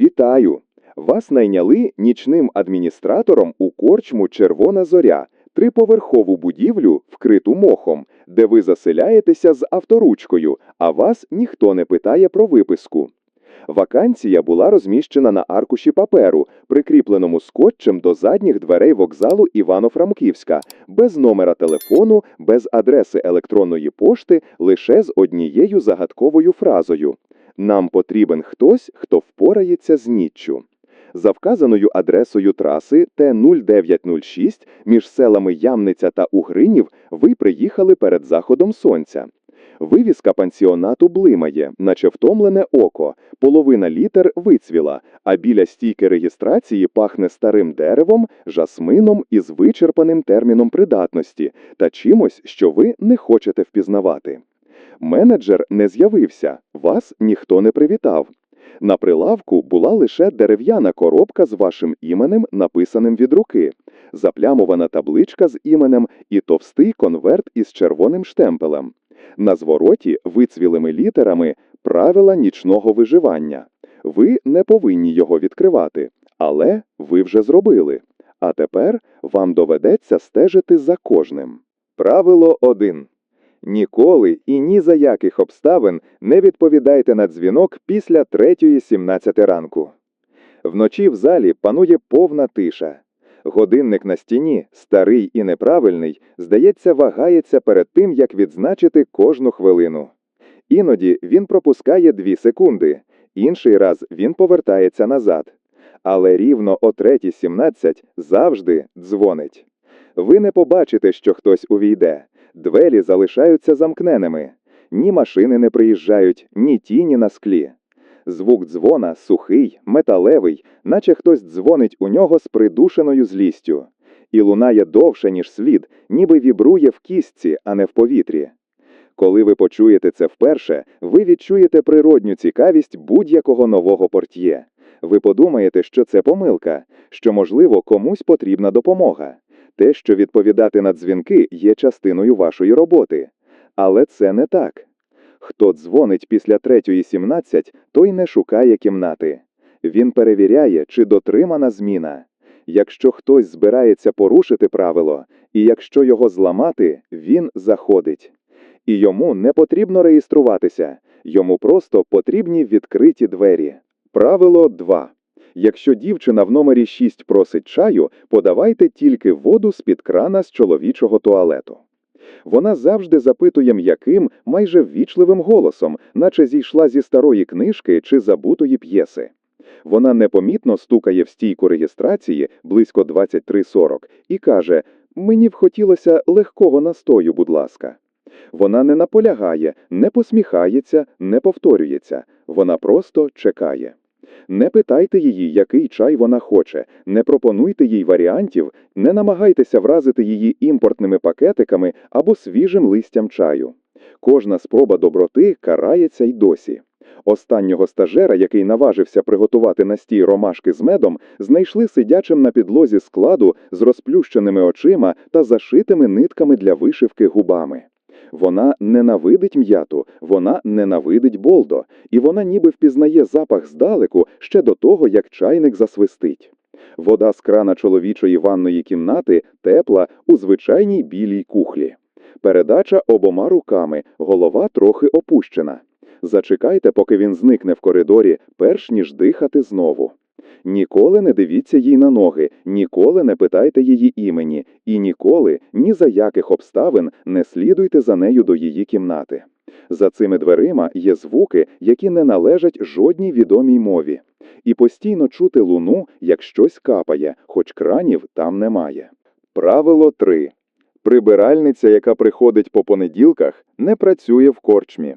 Вітаю! Вас найняли нічним адміністратором у корчму Червона зоря, триповерхову будівлю, вкриту мохом, де ви заселяєтеся з авторучкою, а вас ніхто не питає про виписку. Вакансія була розміщена на аркуші паперу, прикріпленому скотчем до задніх дверей вокзалу Івано-Франківська, без номера телефону, без адреси електронної пошти, лише з однією загадковою фразою: Нам потрібен хтось, хто впорається з ніччю. За вказаною адресою траси Т-0906 між селами Ямниця та Угринів ви приїхали перед заходом сонця. Вивіска пансіонату блимає, наче втомлене око, половина літер вицвіла, а біля стійки реєстрації пахне старим деревом, жасмином із вичерпаним терміном придатності та чимось, що ви не хочете впізнавати. Менеджер не з'явився, вас ніхто не привітав. На прилавку була лише дерев'яна коробка з вашим іменем, написаним від руки, заплямована табличка з іменем і товстий конверт із червоним штемпелем. На звороті вицвілими літерами правила нічного виживання. Ви не повинні його відкривати, але ви вже зробили. А тепер вам доведеться стежити за кожним. Правило 1. Ніколи і ні за яких обставин не відповідайте на дзвінок після 3.17 ранку. Вночі в залі панує повна тиша. Годинник на стіні, старий і неправильний, здається, вагається перед тим, як відзначити кожну хвилину. Іноді він пропускає 2 секунди, інший раз він повертається назад. Але рівно о 3.17 завжди дзвонить. Ви не побачите, що хтось увійде. Двері залишаються замкненими. Ні машини не приїжджають, ні тіні на склі. Звук дзвона сухий, металевий, наче хтось дзвонить у нього з придушеною злістю. І лунає довше, ніж слід, ніби вібрує в кістці, а не в повітрі. Коли ви почуєте це вперше, ви відчуєте природню цікавість будь-якого нового портьє. Ви подумаєте, що це помилка, що, можливо, комусь потрібна допомога. Те, що відповідати на дзвінки, є частиною вашої роботи. Але це не так. Хто дзвонить після 3.17, той не шукає кімнати. Він перевіряє, чи дотримана зміна. Якщо хтось збирається порушити правило, і якщо його зламати, він заходить. І йому не потрібно реєструватися, йому просто потрібні відкриті двері. Правило 2. Якщо дівчина в номері 6 просить чаю, подавайте тільки воду з-під крана з чоловічого туалету. Вона завжди запитує м'яким, майже ввічливим голосом, наче зійшла зі старої книжки чи забутої п'єси. Вона непомітно стукає в стійку реєстрації близько 23.40 і каже: Мені б хотілося легкого настою, будь ласка. Вона не наполягає, не посміхається, не повторюється. Вона просто чекає. Не питайте її, який чай вона хоче, не пропонуйте їй варіантів, не намагайтеся вразити її імпортними пакетиками або свіжим листям чаю. Кожна спроба доброти карається й досі. Останнього стажера, який наважився приготувати настій ромашки з медом, знайшли сидячим на підлозі складу з розплющеними очима та зашитими нитками для вишивки губами. Вона ненавидить м'яту, вона ненавидить болдо, і вона ніби впізнає запах здалеку ще до того, як чайник засвистить. Вода з крана чоловічої ванної кімнати тепла у звичайній білій кухлі. Передача обома руками, голова трохи опущена. Зачекайте, поки він зникне в коридорі, перш ніж дихати знову. Ніколи не дивіться їй на ноги, ніколи не питайте її імені, і ніколи, ні за яких обставин не слідуйте за нею до її кімнати. За цими дверима є звуки, які не належать жодній відомій мові, і постійно чути луну, як щось капає, хоч кранів там немає. Правило 3. Прибиральниця, яка приходить по понеділках, не працює в корчмі.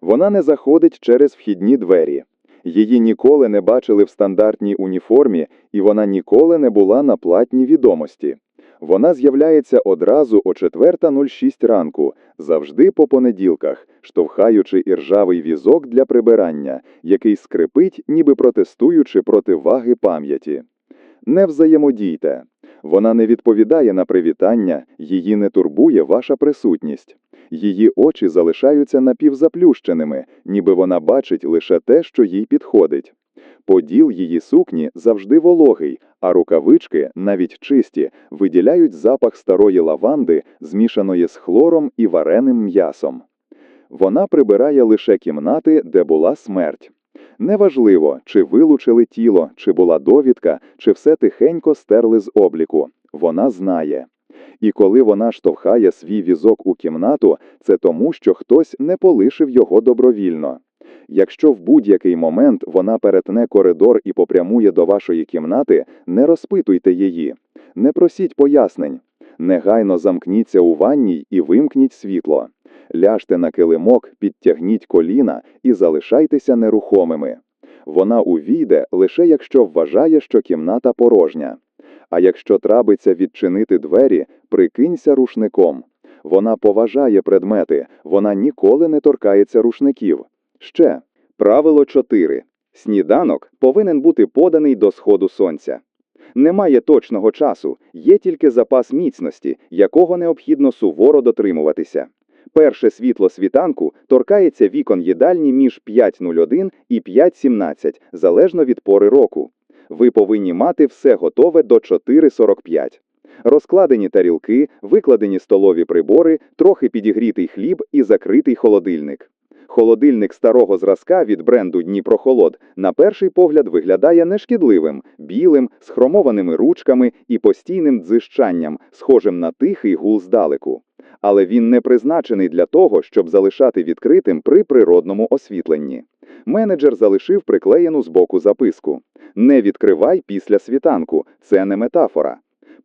Вона не заходить через вхідні двері. Її ніколи не бачили в стандартній уніформі, і вона ніколи не була на платній відомості. Вона з'являється одразу о 4.06 ранку, завжди по понеділках, штовхаючи іржавий візок для прибирання, який скрипить, ніби протестуючи проти ваги пам'яті. Не взаємодійте. Вона не відповідає на привітання, її не турбує ваша присутність. Її очі залишаються напівзаплющеними, ніби вона бачить лише те, що їй підходить. Поділ її сукні завжди вологий, а рукавички, навіть чисті, виділяють запах старої лаванди, змішаної з хлором і вареним м'ясом. Вона прибирає лише кімнати, де була смерть. Неважливо, чи вилучили тіло, чи була довідка, чи все тихенько стерли з обліку. Вона знає. І коли вона штовхає свій візок у кімнату, це тому, що хтось не полишив його добровільно. Якщо в будь-який момент вона перетне коридор і попрямує до вашої кімнати, не розпитуйте її, не просіть пояснень. Негайно замкніться у ванній і вимкніть світло. Ляжте на килимок, підтягніть коліна і залишайтеся нерухомими. Вона увійде лише якщо вважає, що кімната порожня. А якщо трабиться відчинити двері, прикинься рушником. Вона поважає предмети, вона ніколи не торкається рушників. Ще правило 4. Сніданок повинен бути поданий до сходу сонця. Немає точного часу, є тільки запас міцності, якого необхідно суворо дотримуватися. Перше світло світанку торкається вікон їдальні між 5.01 і 5.17, залежно від пори року. Ви повинні мати все готове до 4.45. Розкладені тарілки, викладені столові прибори, трохи підігрітий хліб і закритий холодильник. Холодильник старого зразка від бренду Дніпрохолод на перший погляд виглядає нешкідливим, білим, з хромованими ручками і постійним дзижчанням, схожим на тихий гул здалеку. Але він не призначений для того, щоб залишати відкритим при природному освітленні. Менеджер залишив приклеєну збоку записку: Не відкривай після світанку, це не метафора.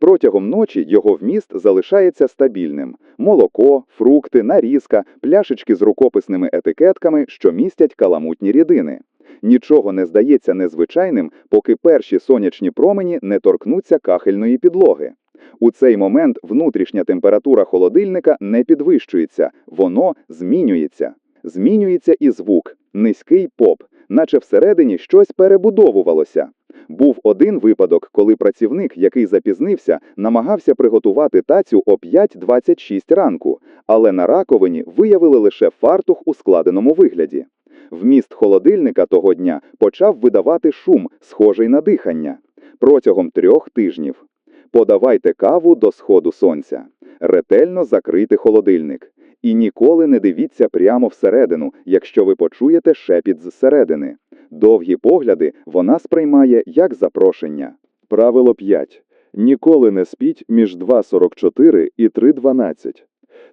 Протягом ночі його вміст залишається стабільним: молоко, фрукти, нарізка, пляшечки з рукописними етикетками, що містять каламутні рідини. Нічого не здається незвичайним, поки перші сонячні промені не торкнуться кахельної підлоги. У цей момент внутрішня температура холодильника не підвищується, воно змінюється. Змінюється і звук, низький поп, наче всередині щось перебудовувалося. Був один випадок, коли працівник, який запізнився, намагався приготувати тацю о 5.26 ранку, але на раковині виявили лише фартух у складеному вигляді. Вміст холодильника того дня почав видавати шум, схожий на дихання. Протягом трьох тижнів. Подавайте каву до сходу сонця. Ретельно закрийте холодильник. І ніколи не дивіться прямо всередину, якщо ви почуєте шепіт зсередини. Довгі погляди вона сприймає як запрошення. Правило 5. Ніколи не спіть між 2.44 і 3.12.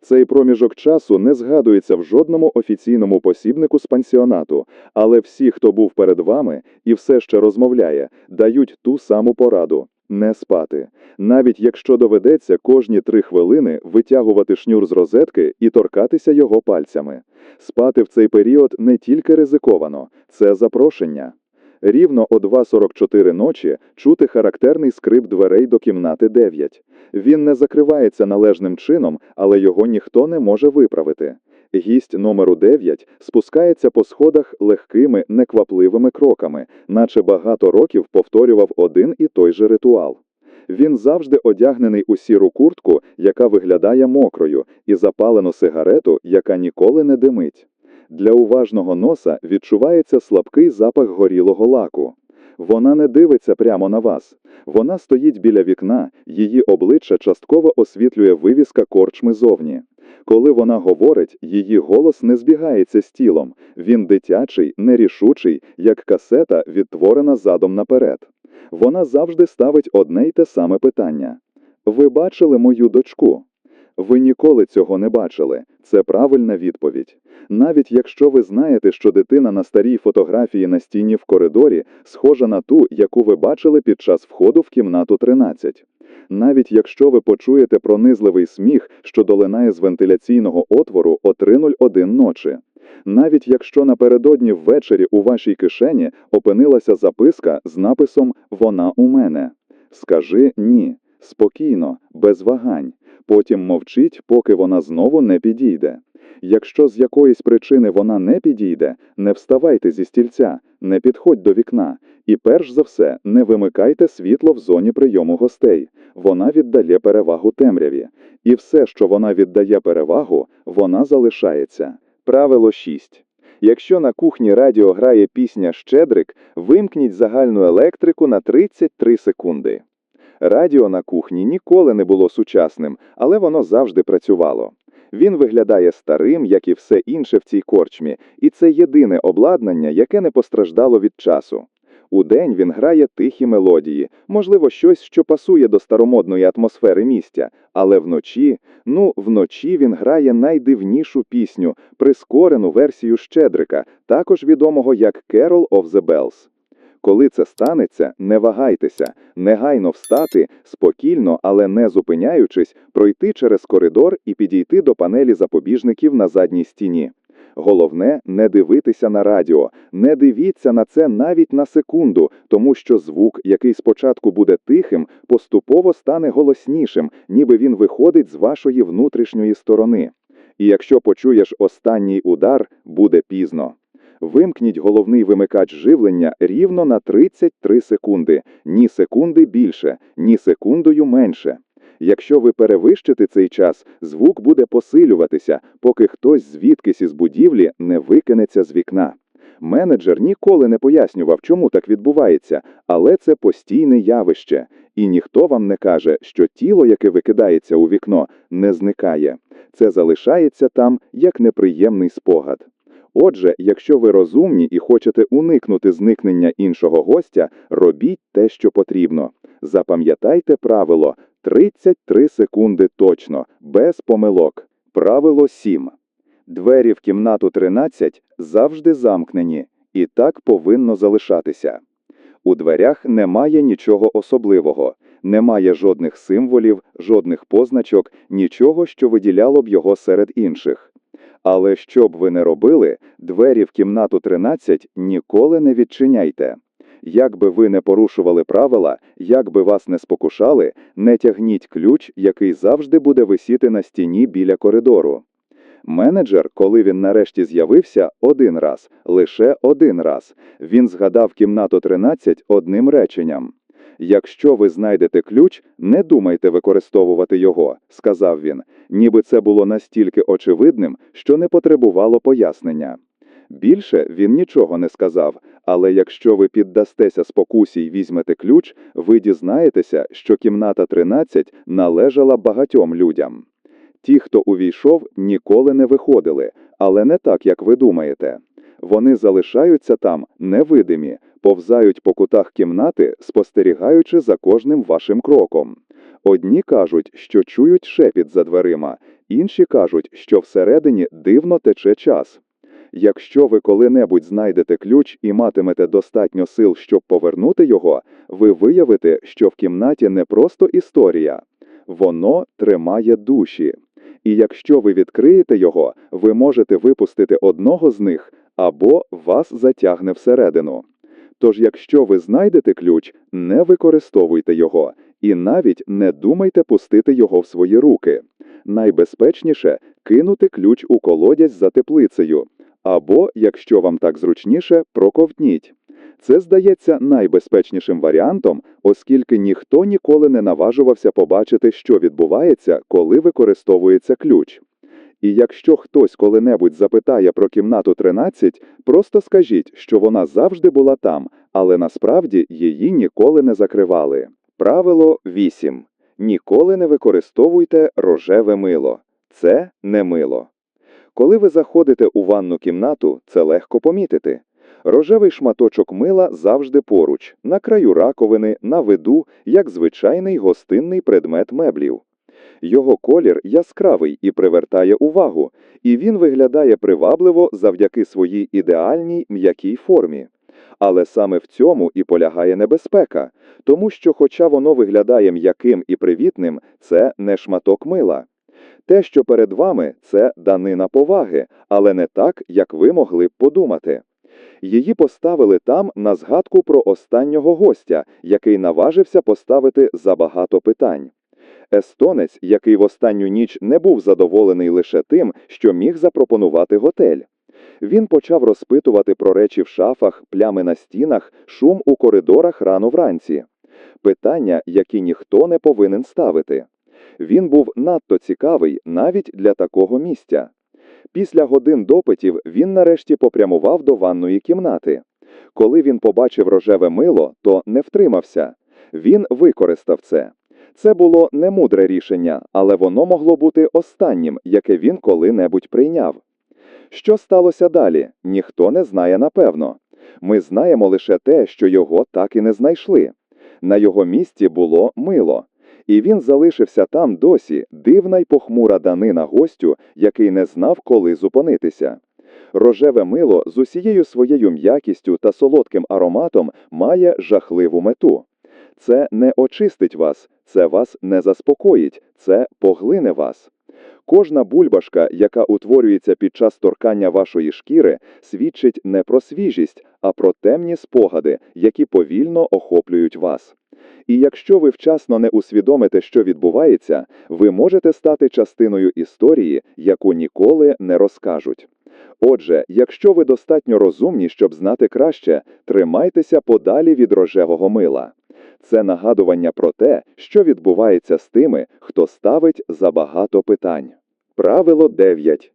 Цей проміжок часу не згадується в жодному офіційному посібнику з пансіонату, але всі, хто був перед вами і все ще розмовляє, дають ту саму пораду не спати, навіть якщо доведеться кожні три хвилини витягувати шнюр з розетки і торкатися його пальцями. Спати в цей період не тільки ризиковано, це запрошення. Рівно о 2.44 ночі чути характерний скрип дверей до кімнати 9. Він не закривається належним чином, але його ніхто не може виправити. Гість номеру 9 спускається по сходах легкими, неквапливими кроками, наче багато років повторював один і той же ритуал. Він завжди одягнений у сіру куртку, яка виглядає мокрою, і запалену сигарету, яка ніколи не димить. Для уважного носа відчувається слабкий запах горілого лаку. Вона не дивиться прямо на вас. Вона стоїть біля вікна, її обличчя частково освітлює вивіска корчми зовні. Коли вона говорить, її голос не збігається з тілом. Він дитячий, нерішучий, як касета, відтворена задом наперед. Вона завжди ставить одне й те саме питання: Ви бачили мою дочку? Ви ніколи цього не бачили. Це правильна відповідь. Навіть якщо ви знаєте, що дитина на старій фотографії на стіні в коридорі схожа на ту, яку ви бачили під час входу в кімнату 13. Навіть якщо ви почуєте пронизливий сміх, що долинає з вентиляційного отвору о 3.01 ночі. Навіть якщо напередодні ввечері у вашій кишені опинилася записка з написом Вона у мене. Скажи ні, спокійно, без вагань. Потім мовчіть, поки вона знову не підійде. Якщо з якоїсь причини вона не підійде, не вставайте зі стільця, не підходь до вікна. І перш за все, не вимикайте світло в зоні прийому гостей. Вона віддає перевагу темряві. І все, що вона віддає перевагу, вона залишається. Правило 6. Якщо на кухні радіо грає пісня Щедрик, вимкніть загальну електрику на 33 секунди. Радіо на кухні ніколи не було сучасним, але воно завжди працювало. Він виглядає старим, як і все інше в цій корчмі, і це єдине обладнання, яке не постраждало від часу. Удень він грає тихі мелодії, можливо, щось, що пасує до старомодної атмосфери місця, але вночі, ну, вночі він грає найдивнішу пісню, прискорену версію Щедрика, також відомого як Carol of the Bells. Коли це станеться, не вагайтеся, негайно встати, спокійно, але не зупиняючись, пройти через коридор і підійти до панелі запобіжників на задній стіні. Головне не дивитися на радіо, не дивіться на це навіть на секунду, тому що звук, який спочатку буде тихим, поступово стане голоснішим, ніби він виходить з вашої внутрішньої сторони. І якщо почуєш останній удар, буде пізно. Вимкніть головний вимикач живлення рівно на 33 секунди, ні секунди більше, ні секундою менше. Якщо ви перевищите цей час, звук буде посилюватися, поки хтось звідкись із будівлі не викинеться з вікна. Менеджер ніколи не пояснював, чому так відбувається, але це постійне явище, і ніхто вам не каже, що тіло, яке викидається у вікно, не зникає. Це залишається там як неприємний спогад. Отже, якщо ви розумні і хочете уникнути зникнення іншого гостя, робіть те, що потрібно. Запам'ятайте правило 33 секунди точно, без помилок. Правило 7. Двері в кімнату 13 завжди замкнені, і так повинно залишатися. У дверях немає нічого особливого, немає жодних символів, жодних позначок, нічого, що виділяло б його серед інших. Але що б ви не робили, двері в кімнату 13 ніколи не відчиняйте. Як би ви не порушували правила, як би вас не спокушали, не тягніть ключ, який завжди буде висіти на стіні біля коридору. Менеджер, коли він нарешті з'явився, один раз, лише один раз, він згадав кімнату 13 одним реченням. Якщо ви знайдете ключ, не думайте використовувати його, сказав він, ніби це було настільки очевидним, що не потребувало пояснення. Більше він нічого не сказав, але якщо ви піддастеся спокусі й візьмете ключ, ви дізнаєтеся, що кімната 13 належала багатьом людям. Ті, хто увійшов, ніколи не виходили, але не так, як ви думаєте. Вони залишаються там невидимі, повзають по кутах кімнати, спостерігаючи за кожним вашим кроком. Одні кажуть, що чують шепіт за дверима, інші кажуть, що всередині дивно тече час. Якщо ви коли-небудь знайдете ключ і матимете достатньо сил, щоб повернути його, ви виявите, що в кімнаті не просто історія, воно тримає душі. І якщо ви відкриєте його, ви можете випустити одного з них або вас затягне всередину. Тож, якщо ви знайдете ключ, не використовуйте його і навіть не думайте пустити його в свої руки. Найбезпечніше кинути ключ у колодязь за теплицею, або, якщо вам так зручніше, проковтніть. Це здається найбезпечнішим варіантом, оскільки ніхто ніколи не наважувався побачити, що відбувається, коли використовується ключ. І якщо хтось коли-небудь запитає про кімнату 13, просто скажіть, що вона завжди була там, але насправді її ніколи не закривали. Правило 8. Ніколи не використовуйте рожеве мило. Це не мило. Коли ви заходите у ванну кімнату, це легко помітити. Рожевий шматочок мила завжди поруч, на краю раковини, на виду, як звичайний гостинний предмет меблів. Його колір яскравий і привертає увагу, і він виглядає привабливо завдяки своїй ідеальній м'якій формі. Але саме в цьому і полягає небезпека, тому що, хоча воно виглядає м'яким і привітним, це не шматок мила. Те, що перед вами, це данина поваги, але не так, як ви могли б подумати. Її поставили там на згадку про останнього гостя, який наважився поставити забагато питань. Естонець, який в останню ніч не був задоволений лише тим, що міг запропонувати готель. Він почав розпитувати про речі в шафах, плями на стінах, шум у коридорах рано вранці. Питання, які ніхто не повинен ставити. Він був надто цікавий навіть для такого місця. Після годин допитів він нарешті попрямував до ванної кімнати. Коли він побачив рожеве мило, то не втримався. Він використав це. Це було немудре рішення, але воно могло бути останнім, яке він коли-небудь прийняв. Що сталося далі, ніхто не знає напевно. Ми знаємо лише те, що його так і не знайшли. На його місці було мило, і він залишився там досі, дивна й похмура данина гостю, який не знав, коли зупинитися. Рожеве мило з усією своєю м'якістю та солодким ароматом має жахливу мету. Це не очистить вас, це вас не заспокоїть, це поглине вас. Кожна бульбашка, яка утворюється під час торкання вашої шкіри, свідчить не про свіжість, а про темні спогади, які повільно охоплюють вас. І якщо ви вчасно не усвідомите, що відбувається, ви можете стати частиною історії, яку ніколи не розкажуть. Отже, якщо ви достатньо розумні, щоб знати краще, тримайтеся подалі від рожевого мила. Це нагадування про те, що відбувається з тими, хто ставить забагато питань. Правило 9.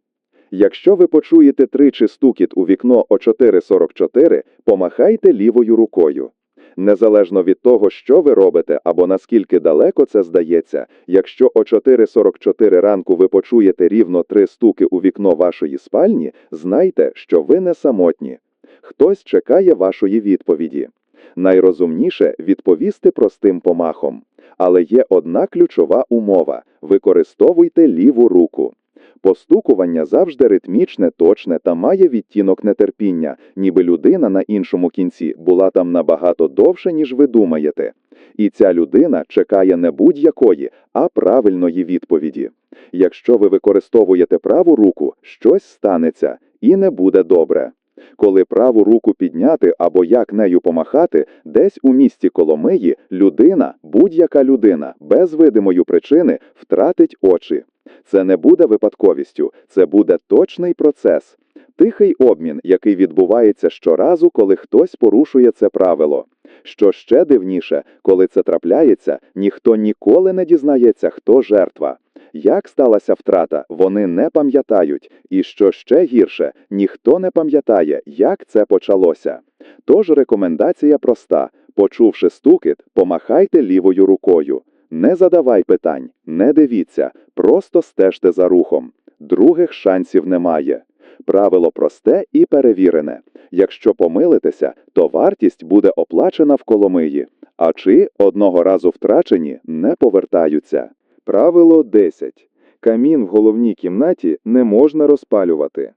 Якщо ви почуєте тричі стукіт у вікно о 4.44, помахайте лівою рукою. Незалежно від того, що ви робите або наскільки далеко це здається, якщо о 4.44 ранку ви почуєте рівно три стуки у вікно вашої спальні, знайте, що ви не самотні. Хтось чекає вашої відповіді. Найрозумніше відповісти простим помахом. Але є одна ключова умова використовуйте ліву руку. Постукування завжди ритмічне, точне та має відтінок нетерпіння, ніби людина на іншому кінці була там набагато довше, ніж ви думаєте. І ця людина чекає не будь-якої, а правильної відповіді. Якщо ви використовуєте праву руку, щось станеться і не буде добре. Коли праву руку підняти або як нею помахати, десь у місті Коломиї людина, будь-яка людина, без видимої причини втратить очі. Це не буде випадковістю, це буде точний процес. Тихий обмін, який відбувається щоразу, коли хтось порушує це правило. Що ще дивніше, коли це трапляється, ніхто ніколи не дізнається, хто жертва. Як сталася втрата, вони не пам'ятають, і що ще гірше, ніхто не пам'ятає, як це почалося. Тож рекомендація проста: почувши стукіт, помахайте лівою рукою. Не задавай питань, не дивіться, просто стежте за рухом. Других шансів немає. Правило просте і перевірене. Якщо помилитеся, то вартість буде оплачена в Коломиї, а чи одного разу втрачені не повертаються. Правило 10. Камін в головній кімнаті не можна розпалювати.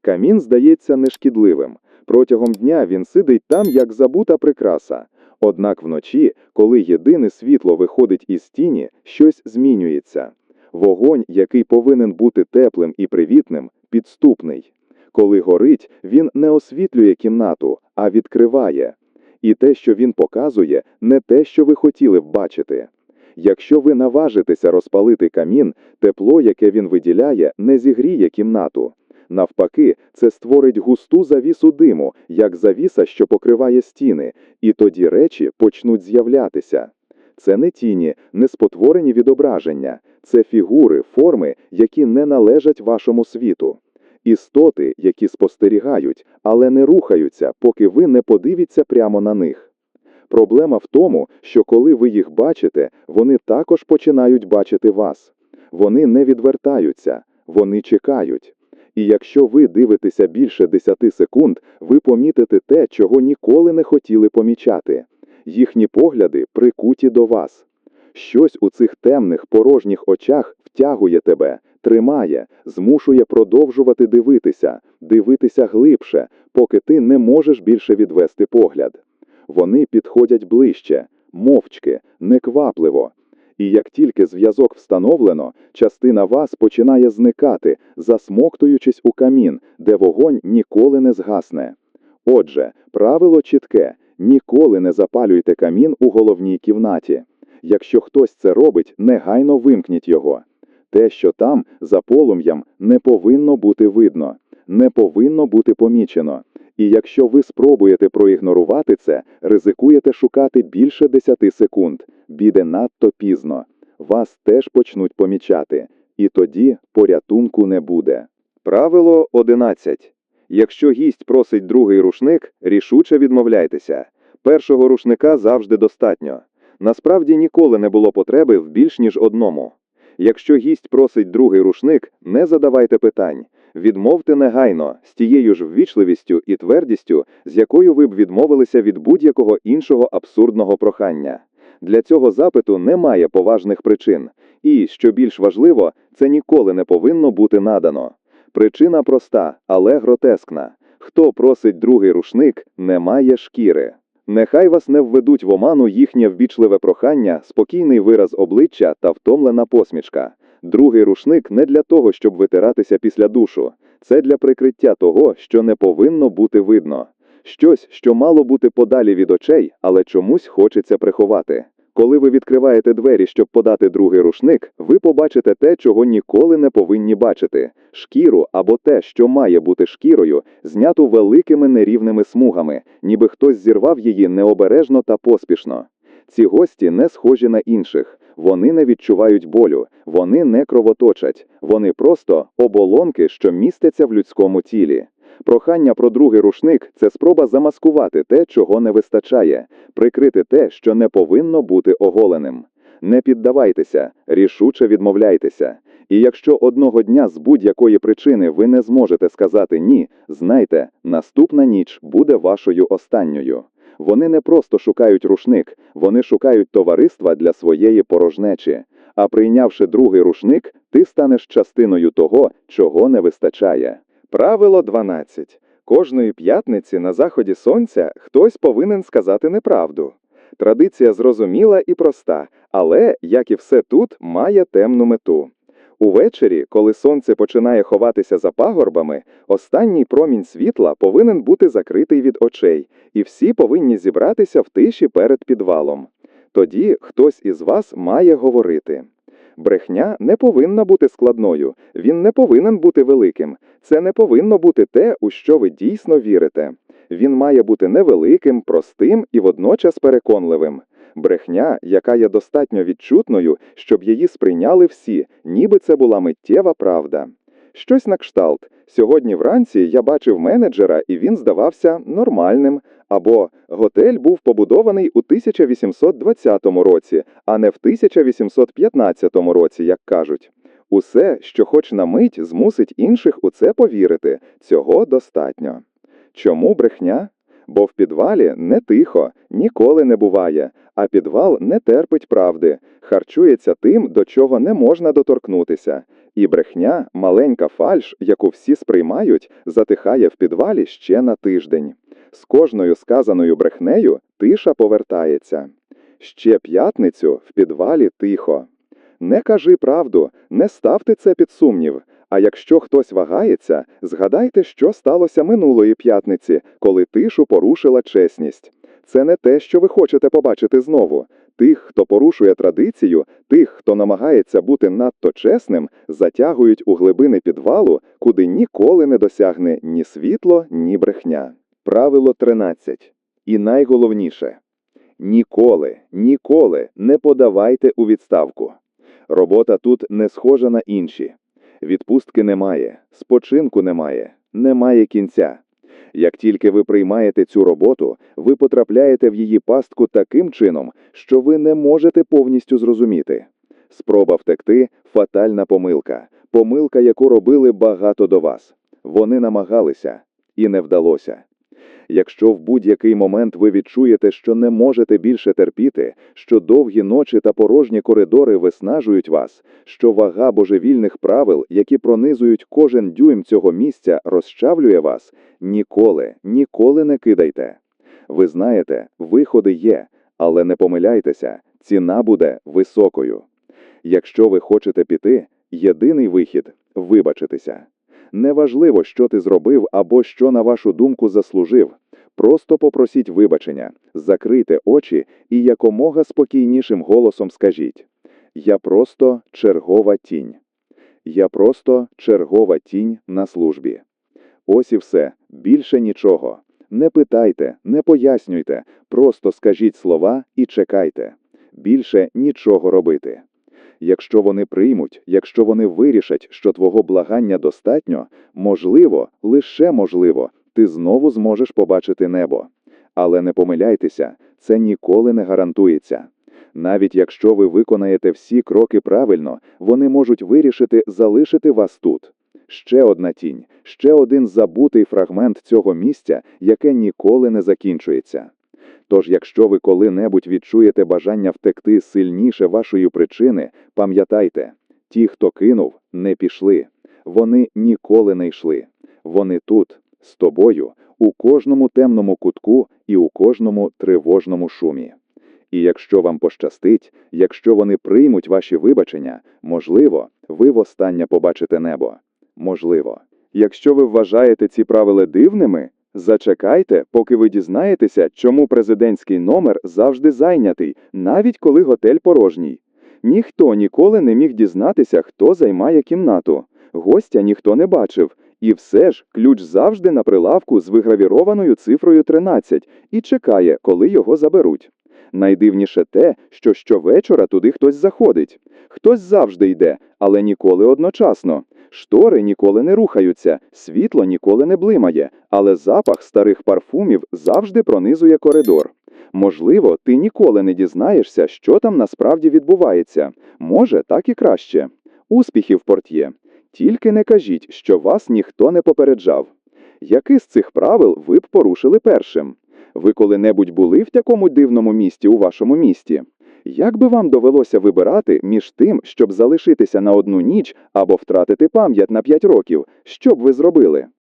Камін здається нешкідливим. Протягом дня він сидить там, як забута прикраса. Однак вночі, коли єдине світло виходить із тіні, щось змінюється. Вогонь, який повинен бути теплим і привітним, підступний. Коли горить, він не освітлює кімнату, а відкриває. І те, що він показує, не те, що ви хотіли б бачити. Якщо ви наважитеся розпалити камін, тепло, яке він виділяє, не зігріє кімнату. Навпаки, це створить густу завісу диму, як завіса, що покриває стіни, і тоді речі почнуть з'являтися. Це не тіні, не спотворені відображення, це фігури, форми, які не належать вашому світу. Істоти, які спостерігають, але не рухаються, поки ви не подивіться прямо на них. Проблема в тому, що коли ви їх бачите, вони також починають бачити вас. Вони не відвертаються, вони чекають. І якщо ви дивитеся більше 10 секунд, ви помітите те, чого ніколи не хотіли помічати. Їхні погляди прикуті до вас. Щось у цих темних порожніх очах втягує тебе, тримає, змушує продовжувати дивитися, дивитися глибше, поки ти не можеш більше відвести погляд. Вони підходять ближче, мовчки, неквапливо. І як тільки зв'язок встановлено, частина вас починає зникати, засмоктуючись у камін, де вогонь ніколи не згасне. Отже, правило чітке: ніколи не запалюйте камін у головній кімнаті. Якщо хтось це робить, негайно вимкніть його. Те, що там, за полум'ям, не повинно бути видно, не повинно бути помічено. І якщо ви спробуєте проігнорувати це, ризикуєте шукати більше 10 секунд. Біде надто пізно. Вас теж почнуть помічати, і тоді порятунку не буде. Правило 11. Якщо гість просить другий рушник, рішуче відмовляйтеся. Першого рушника завжди достатньо. Насправді ніколи не було потреби в більш ніж одному. Якщо гість просить другий рушник, не задавайте питань. Відмовте негайно, з тією ж ввічливістю і твердістю, з якою ви б відмовилися від будь-якого іншого абсурдного прохання. Для цього запиту немає поважних причин, і, що більш важливо, це ніколи не повинно бути надано. Причина проста, але гротескна. Хто просить другий рушник, не має шкіри. Нехай вас не введуть в оману їхнє ввічливе прохання, спокійний вираз обличчя та втомлена посмішка. Другий рушник не для того, щоб витиратися після душу. Це для прикриття того, що не повинно бути видно. Щось, що мало бути подалі від очей, але чомусь хочеться приховати. Коли ви відкриваєте двері, щоб подати другий рушник, ви побачите те, чого ніколи не повинні бачити шкіру або те, що має бути шкірою, зняту великими нерівними смугами, ніби хтось зірвав її необережно та поспішно. Ці гості не схожі на інших, вони не відчувають болю, вони не кровоточать, вони просто оболонки, що містяться в людському тілі. Прохання про другий рушник це спроба замаскувати те, чого не вистачає, прикрити те, що не повинно бути оголеним. Не піддавайтеся, рішуче відмовляйтеся. І якщо одного дня з будь-якої причини ви не зможете сказати ні, знайте, наступна ніч буде вашою останньою. Вони не просто шукають рушник, вони шукають товариства для своєї порожнечі. А прийнявши другий рушник, ти станеш частиною того, чого не вистачає. Правило 12. Кожної п'ятниці на заході сонця хтось повинен сказати неправду. Традиція зрозуміла і проста, але, як і все тут, має темну мету. Увечері, коли сонце починає ховатися за пагорбами, останній промінь світла повинен бути закритий від очей, і всі повинні зібратися в тиші перед підвалом. Тоді хтось із вас має говорити. Брехня не повинна бути складною, він не повинен бути великим. Це не повинно бути те, у що ви дійсно вірите. Він має бути невеликим, простим і водночас переконливим. Брехня, яка є достатньо відчутною, щоб її сприйняли всі, ніби це була миттєва правда. Щось на кшталт. Сьогодні вранці я бачив менеджера, і він здавався нормальним. Або готель був побудований у 1820 році, а не в 1815 році, як кажуть. Усе, що хоч на мить змусить інших у це повірити, цього достатньо. Чому брехня? Бо в підвалі не тихо, ніколи не буває, а підвал не терпить правди, харчується тим, до чого не можна доторкнутися. І брехня, маленька фальш, яку всі сприймають, затихає в підвалі ще на тиждень. З кожною сказаною брехнею тиша повертається. Ще п'ятницю в підвалі тихо. Не кажи правду, не ставте це під сумнів. А якщо хтось вагається, згадайте, що сталося минулої п'ятниці, коли тишу порушила чесність. Це не те, що ви хочете побачити знову. Тих, хто порушує традицію, тих, хто намагається бути надто чесним, затягують у глибини підвалу, куди ніколи не досягне ні світло, ні брехня. Правило 13. І найголовніше ніколи, ніколи не подавайте у відставку. Робота тут не схожа на інші. Відпустки немає, спочинку немає, немає кінця. Як тільки ви приймаєте цю роботу, ви потрапляєте в її пастку таким чином, що ви не можете повністю зрозуміти. Спроба втекти фатальна помилка, помилка, яку робили багато до вас. Вони намагалися і не вдалося. Якщо в будь-який момент ви відчуєте, що не можете більше терпіти, що довгі ночі та порожні коридори виснажують вас, що вага божевільних правил, які пронизують кожен дюйм цього місця, розчавлює вас, ніколи, ніколи не кидайте. Ви знаєте, виходи є, але не помиляйтеся, ціна буде високою. Якщо ви хочете піти, єдиний вихід вибачитися. Неважливо, що ти зробив або що, на вашу думку, заслужив. Просто попросіть вибачення, закрийте очі і якомога спокійнішим голосом скажіть: Я просто чергова тінь. Я просто чергова тінь на службі. Ось і все, більше нічого. Не питайте, не пояснюйте, просто скажіть слова і чекайте. Більше нічого робити. Якщо вони приймуть, якщо вони вирішать, що твого благання достатньо, можливо, лише можливо, ти знову зможеш побачити небо. Але не помиляйтеся, це ніколи не гарантується. Навіть якщо ви виконаєте всі кроки правильно, вони можуть вирішити залишити вас тут. Ще одна тінь, ще один забутий фрагмент цього місця, яке ніколи не закінчується. Тож, якщо ви коли-небудь відчуєте бажання втекти сильніше вашої причини, пам'ятайте, ті, хто кинув, не пішли. Вони ніколи не йшли. Вони тут, з тобою, у кожному темному кутку і у кожному тривожному шумі. І якщо вам пощастить, якщо вони приймуть ваші вибачення, можливо, ви востаннє побачите небо. Можливо. Якщо ви вважаєте ці правила дивними, зачекайте, поки ви дізнаєтеся, чому президентський номер завжди зайнятий, навіть коли готель порожній. Ніхто ніколи не міг дізнатися, хто займає кімнату. Гостя ніхто не бачив. І все ж ключ завжди на прилавку з вигравірованою цифрою 13 і чекає, коли його заберуть. Найдивніше те, що щовечора туди хтось заходить. Хтось завжди йде, але ніколи одночасно. Штори ніколи не рухаються, світло ніколи не блимає, але запах старих парфумів завжди пронизує коридор. Можливо, ти ніколи не дізнаєшся, що там насправді відбувається. Може, так і краще. Успіхів, портьє. Тільки не кажіть, що вас ніхто не попереджав. Який з цих правил ви б порушили першим? Ви коли-небудь були в такому дивному місті у вашому місті? Як би вам довелося вибирати між тим, щоб залишитися на одну ніч або втратити пам'ять на 5 років, що б ви зробили?